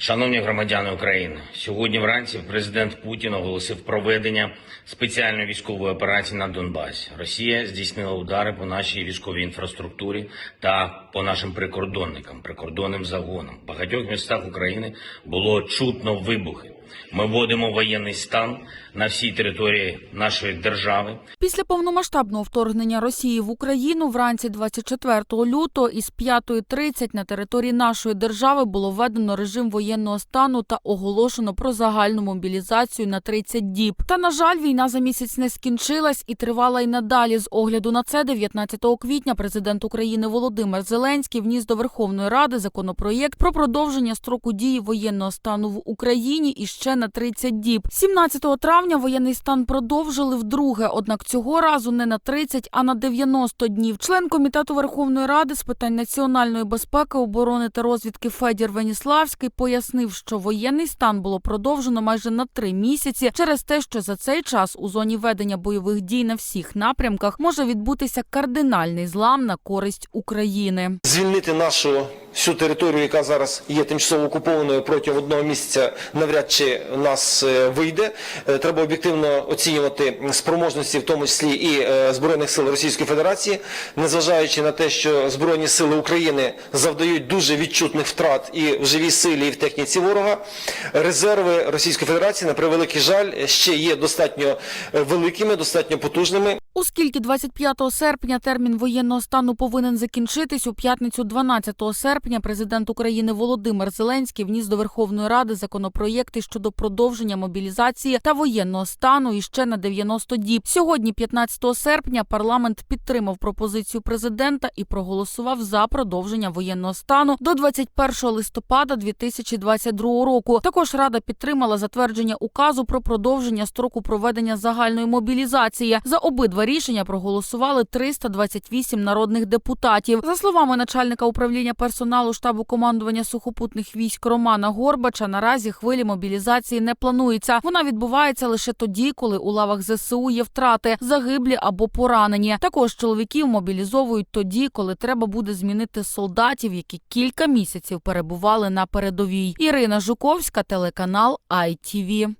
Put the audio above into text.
Шановні громадяни України, сьогодні вранці президент Путін оголосив проведення спеціальної військової операції на Донбасі. Росія здійснила удари по нашій військовій інфраструктурі та по нашим прикордонникам, прикордонним загонам. В багатьох містах України було чутно вибухи. Ми вводимо воєнний стан на всій території нашої держави. Після повномасштабного вторгнення Росії в Україну вранці 24 лютого із 5.30 на території нашої держави було введено режим воєнного стану та оголошено про загальну мобілізацію на 30 діб. Та на жаль, війна за місяць не скінчилась і тривала й надалі. З огляду на це 19 квітня президент України Володимир Зеленський вніс до Верховної Ради законопроєкт про продовження строку дії воєнного стану в Україні і ще на 30 діб. 17 травня воєнний стан продовжили вдруге, однак цього разу не на 30, а на 90 днів. Член комітету Верховної Ради з питань національної безпеки, оборони та розвідки Федір Веніславський пояснив, що воєнний стан було продовжено майже на три місяці через те, що за цей час у зоні ведення бойових дій на всіх напрямках може відбутися кардинальний злам на користь України. звільнити нашу всю територію, яка зараз є тимчасово окупованою протягом одного місяця, навряд чи нас е, вийде. Е, Треба об'єктивно оцінювати спроможності, в тому числі і е, збройних сил Російської Федерації, незважаючи на те, що збройні сили України завдають дуже відчутних втрат і в живій силі, і в техніці ворога. Резерви Російської Федерації, на превеликий жаль, ще є достатньо великими, достатньо потужними. Оскільки 25 серпня термін воєнного стану повинен закінчитись, у п'ятницю 12 серпня президент України Володимир Зеленський вніс до Верховної Ради законопроєкти щодо продовження мобілізації та воєнного стану іще на 90 діб. Сьогодні, 15 серпня, парламент підтримав пропозицію президента і проголосував за продовження воєнного стану до 21 листопада 2022 року. Також Рада підтримала затвердження указу про продовження строку проведення загальної мобілізації. За обидва рішення проголосували 328 народних депутатів. За словами начальника управління персоналу штабу командування сухопутних військ Романа Горбача, наразі хвилі мобілізації не планується. Вона відбувається лише тоді, коли у лавах ЗСУ є втрати, загиблі або поранені. Також чоловіків мобілізовують тоді, коли треба буде змінити солдатів, які кілька місяців перебували на передовій. Ірина Жуковська, телеканал ITV.